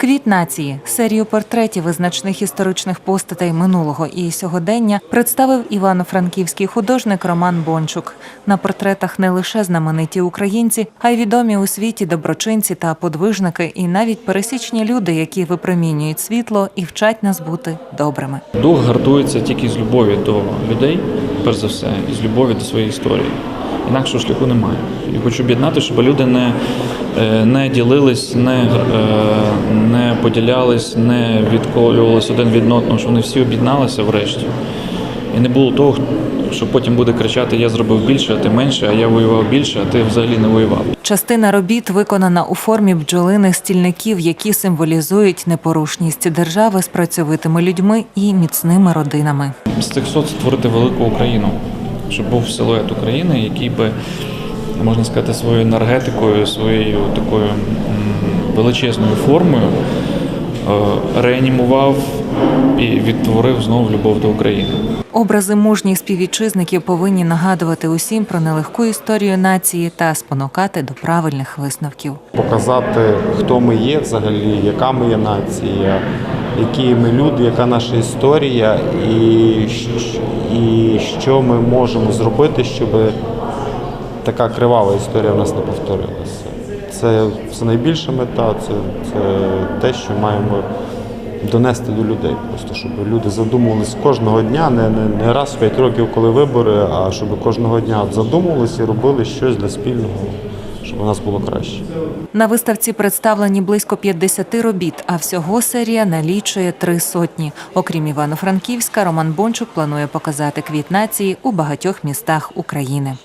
Квіт нації серію портретів визначних історичних постатей минулого і сьогодення представив івано-франківський художник Роман Бончук. На портретах не лише знамениті українці, а й відомі у світі доброчинці та подвижники, і навіть пересічні люди, які випромінюють світло і вчать нас бути добрими. Дух гартується тільки з любові до людей, перш за все, і з любові до своєї історії. Інакшого шляху немає. І хочу об'єднати, щоб люди не, е, не ділились, не, е, не поділялись, не відколювались один від одного, що вони всі об'єдналися врешті. І не було того, що потім буде кричати: Я зробив більше, а ти менше, а я воював більше, а ти взагалі не воював. Частина робіт виконана у формі бджолиних стільників, які символізують непорушність держави з працьовитими людьми і міцними родинами. з цих сот створити велику Україну, щоб був силует України, який би, можна сказати, своєю енергетикою, своєю такою величезною формою е, реанімував і відтворив знову любов до України. Образи мужніх співвітчизників повинні нагадувати усім про нелегку історію нації та спонукати до правильних висновків. показати, хто ми є взагалі, яка ми є нація, які ми люди, яка наша історія, і, і що ми можемо зробити, щоб така кривава історія в нас не повторилася. Це, це найбільша мета, це, це те, що маємо донести до людей. Просто щоб люди задумувалися кожного дня, не, не, не раз в п'ять років, коли вибори, а щоб кожного дня задумувалися і робили щось для спільного, щоб у нас було краще. На виставці представлені близько 50 робіт, а всього серія налічує три сотні. Окрім Івано-Франківська, Роман Бончук планує показати квіт нації у багатьох містах України.